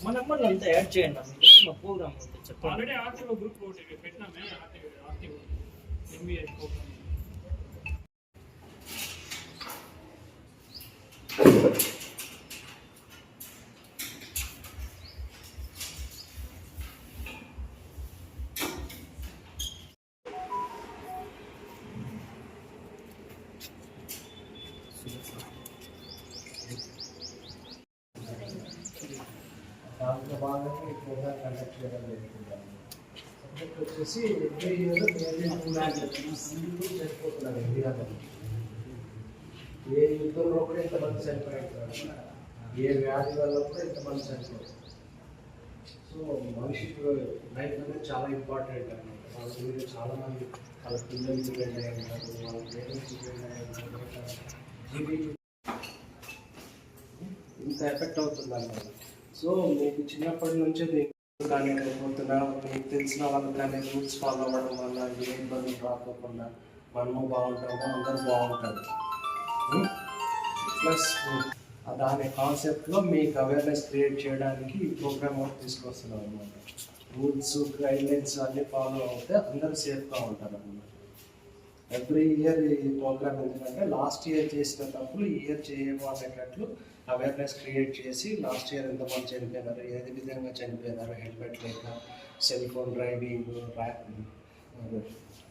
మన నెంబర్లు అంతా యాడ్ చేయండి అన్న మీరు మా ప్రోగ్రామ్ ఉంటే చెప్పండి ఆల్రెడీ ఆర్టీఓ గ్రూప్ ఒకటి పెట్టినామే ఆర్టీఓ ఆర్టీఓ ఎంబీఏ ప్రోగ్రామ్ దాంట్లో భాగంగా ఈ ప్రోగ్రామ్ కండక్ట్ చేయడం జరుగుతుంది. సబ్జెక్ట్ వచ్చేసి ఎవ్రీ ఇయర్ చనిపోతున్నారు ఇండియాలో ఏ యుద్ధంలో కూడా ఇంతమంది చనిపోయారు ఏ వ్యాధి వల్ల కూడా ఇంతమంది చనిపోయారు సో మనిషికి లైఫ్ అనేది చాలా ఇంపార్టెంట్ అనమాట వాళ్ళ గురించి చాలా మంది వాళ్ళ పిల్లలు డిపెండ్ అయ్యి ఉంటారు వాళ్ళ పేరెంట్స్ డిపెండ్ అయ్యి ఉంటారు ఇంత ఎఫెక్ట్ అవుతుంది అన్నమాట సో మీకు చిన్నప్పటి నుంచే మీకు కానీ లేకపోతున్నా మీకు తెలిసిన వాళ్ళకి కానీ రూల్స్ ఫాలో అవ్వడం వల్ల ఏ ఇబ్బంది రాకోకుండా మనము బాగుంటాము అందరూ బాగుంటారు. ప్లస్ దాని కాన్సెప్ట్లో మీకు అవేర్నెస్ క్రియేట్ చేయడానికి ఈ ప్రోగ్రామ్ తీసుకొస్తున్నాం అనమాట రూల్స్ గైడ్లైన్స్ అన్ని ఫాలో అవుతే అందరూ సేఫ్గా ఉంటారు అనమాట ఎవ్రీ ఇయర్ ఈ ప్రోగ్రామ్ ఎందుకంటే లాస్ట్ ఇయర్ చేసిన తప్పులు ఈ ఇయర్ చేయము అనేటట్లు అవేర్నెస్ క్రియేట్ చేసి లాస్ట్ ఇయర్ ఎంతమంది చనిపోయినారు ఏది విధంగా చనిపోయినారు హెల్మెట్ లేక cell phone driving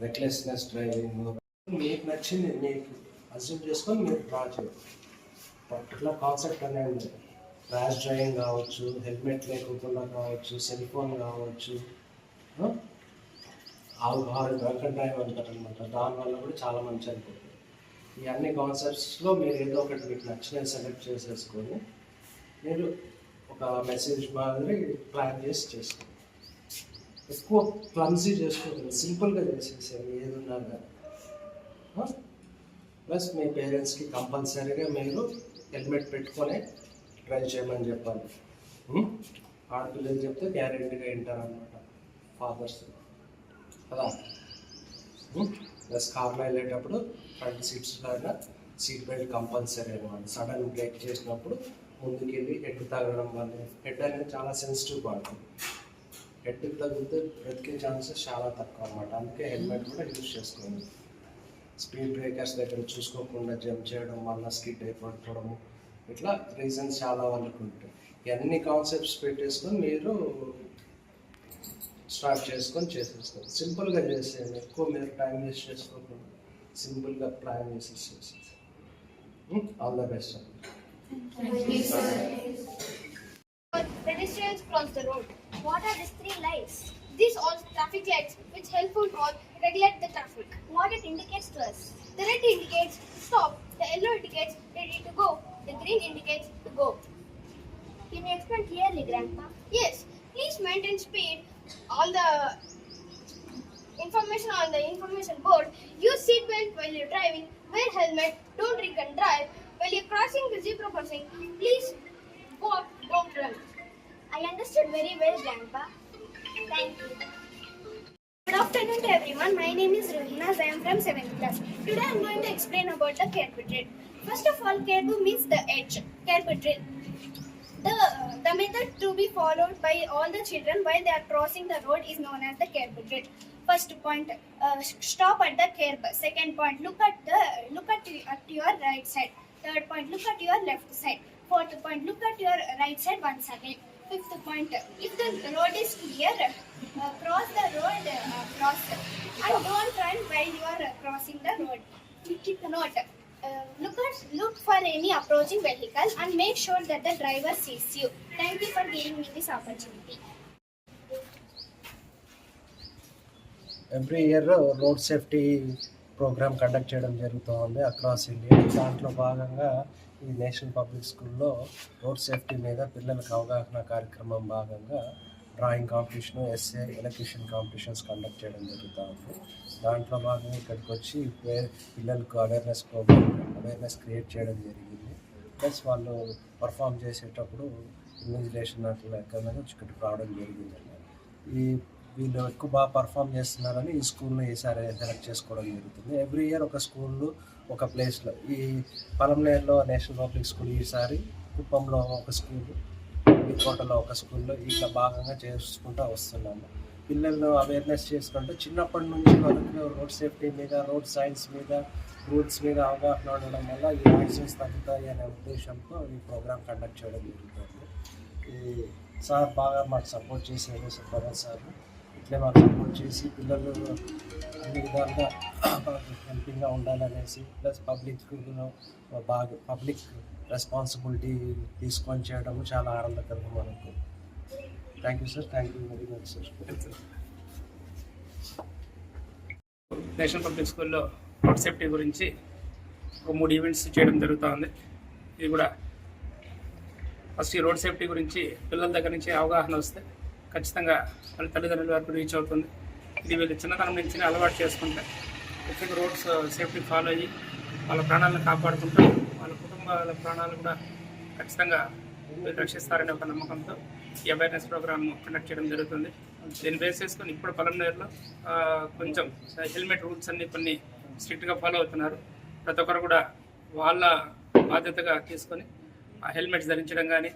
recklessness driving మీకు నచ్చింది మీకు అజ్యూమ్ చేసుకొని మీరు డ్రా చేయండి. పర్టికులర్ కాన్సెప్ట్ అనేది ఉంది. ర్యాష్ డ్రైవింగ్ కావచ్చు హెల్మెట్ లేకుండా కావచ్చు సెల్ ఫోన్ కావచ్చు ఆల్కహాల్ డ్రంక్ అండ్ డ్రైవ్ దానివల్ల కూడా చాలా మంచి అనుకుంటుంది ఈ అన్ని కాన్సెప్ట్స్లో మీరు ఏదో ఒకటి మీకు నచ్చినవి సెలెక్ట్ చేసేసుకొని మీరు ఒక మెసేజ్ మాదిరి ప్లాన్ చేసి చేసుకోండి. ఎక్కువ క్లమ్సీ చేసుకోండి సింపుల్గా చేసేసేయండి. ఏదున్నా కానీ. ప్లస్ మీ పేరెంట్స్కి కంపల్సరీగా మీరు హెల్మెట్ పెట్టుకొని డ్రైవ్ చేయమని చెప్పాలి. ఆడపిల్లలు చెప్తే గ్యారెంటీగా వింటారనమాట ఫాదర్స్ కదా ప్లస్ కార్లో వెళ్ళేటప్పుడు ఫ్రంట్ సీట్స్ లాగా సీట్ బెల్ట్ కంపల్సరీ అనమాట సడన్ బ్రేక్ చేసినప్పుడు ముందుకు వెళ్ళి హెడ్ తగలడం వల్ల హెడ్ అనేది చాలా సెన్సిటివ్ పార్ట్ హెడ్కి తగిలితే బ్రతికే ఛాన్సెస్ చాలా తక్కువ అనమాట అందుకే హెల్మెట్ కూడా యూజ్ చేసుకోండి. స్పీడ్ బ్రేకర్స్ దగ్గర చూసుకోకుండా జంప్ చేయడం వల్ల స్కిడ్ అయిపోవడం ఇట్లా రీజన్స్ చాలా వాళ్ళకు ఉంటాయి. ఇవన్నీ కాన్సెప్ట్స్ పెట్టేసుకొని మీరు స్టార్ట్ చేసుకొని చేసేసుకోండి సింపుల్గా చేసేయండి ఎక్కువ మీరు టైం వేస్ట్ చేసుకోకుండా సింపుల్గా ప్లాన్ చేసి చేసేసి ఆల్ ద బెస్ట్ అండి Pedestrians cross the road. What are these three lights? These are traffic lights which helpful to regulate the traffic. What it indicates to us? On the information board. Use seat belt while you're driving. Wear helmet. Don't drink and drive. While you're crossing the zebra crossing, please walk, don't run. I understood very well, Grandpa. Thank you. Good afternoon to everyone. My name is Ruhina. I am from 7th class. Today I am going to explain about the carpet First of all, carbu means the edge. Carpet the, the method to be followed by all the children while they are crossing the road is known as the curb grid. First point, uh, stop at the curb. Second point, look at the look at, at your right side. Third point, look at your left side. Fourth point, look at your right side once again. Fifth point, if the road is clear, uh, cross the road, uh, cross, and don't run while you are uh, crossing the road. Note, uh, look at look for any approaching vehicle and make sure that the driver sees you. Thank you for giving me this opportunity. Every year road safety program conduct చేయడం జరుగుతూ ఉంది across India దాంట్లో భాగంగా ఈ national public స్కూల్లో road safety మీద పిల్లలకు అవగాహన కార్యక్రమం భాగంగా drawing competition essay elocution competitions conduct చేయడం జరుగుతూ ఉంది. దాంట్లో భాగంగా ఇక్కడికి వచ్చి పే- పిల్లలకు అవేర్నెస్ ప్రోగ్రామ్ అవేర్నెస్ క్రియేట్ చేయడం జరిగింది. ప్లస్ వాళ్ళు పర్ఫామ్ చేసేటప్పుడు ఇన్విజిలేషన్ అట్లా ఎక్కడ వచ్చి ఇక్కడికి రావడం జరిగింది ఈ వీళ్ళు ఎక్కువ బాగా పర్ఫామ్ చేస్తున్నారని ఈ స్కూల్ని ఈసారి సెలెక్ట్ చేసుకోవడం జరుగుతుంది. ఎవ్రీ ఇయర్ ఒక స్కూల్లో ఒక ప్లేస్లో ఈ పలంనేరులో నేషనల్ పబ్లిక్ స్కూల్ ఈసారి కుప్పంలో ఒక స్కూల్ కోటలో ఒక స్కూల్లో ఇట్లా భాగంగా చేసుకుంటూ వస్తున్నాము. పిల్లల్లో అవేర్నెస్ చేసుకుంటూ చిన్నప్పటి నుంచి వాళ్ళకి రోడ్ సేఫ్టీ మీద రోడ్ సైన్స్ మీద రూల్స్ మీద అవగాహన ఉండడం వల్ల ఈ యాక్సిడెంట్స్ తగ్గుతాయి అనే ఉద్దేశంతో ఈ ప్రోగ్రామ్ కండక్ట్ చేయడం జరుగుతుంది. ఈ సార్ బాగా మాకు సపోర్ట్ చేసేది సుప్రభాత్ సార్. ఇట్లే మాకు సపోర్ట్ చేసి పిల్లలు అన్ని విధాలుగా హెల్పింగ్గా ఉండాలనేసి ప్లస్ పబ్లిక్ బాగా పబ్లిక్ రెస్పాన్సిబిలిటీ తీసుకొని చేయడం చాలా ఆనందకరం మనకు. Thank you sir thank you very much sir national public స్కూల్లో రోడ్ సేఫ్టీ గురించి ఒక మూడు ఈవెంట్స్ చేయడం జరుగుతూ ఉంది ఇది కూడా ఫస్ట్ ఈ రోడ్ సేఫ్టీ గురించి పిల్లల దగ్గర నుంచి అవగాహన వస్తే ఖచ్చితంగా వాళ్ళ తల్లిదండ్రుల వరకు రీచ్ అవుతుంది. ఇది వీళ్ళు చిన్నతనం నుంచి అలవాటు చేసుకుంటే ముఖ్యంగా రోడ్స్ సేఫ్టీ ఫాలో అయ్యి వాళ్ళ ప్రాణాలను కాపాడుకుంటూ వాళ్ళ కుటుంబాల ప్రాణాలు కూడా ఖచ్చితంగా రక్షిస్తారనే ఒక నమ్మకంతో ఈ అవేర్నెస్ ప్రోగ్రామ్ కండక్ట్ చేయడం జరుగుతుంది. దీన్ని బేస్ చేసుకొని ఇప్పుడు పొలంనేరులో కొంచెం హెల్మెట్ రూల్స్ అన్ని కొన్ని స్ట్రిక్ట్గా ఫాలో అవుతున్నారు. ప్రతి ఒక్కరు కూడా వాళ్ళ బాధ్యతగా తీసుకొని ఆ హెల్మెట్స్ ధరించడం కానీ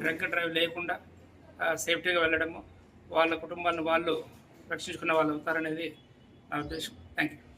డ్రంక్ డ్రైవ్ లేకుండా సేఫ్టీగా వెళ్ళడము వాళ్ళ కుటుంబాన్ని వాళ్ళు రక్షించుకున్న వాళ్ళు అవుతారనేది నా ఉద్దేశం. Thank you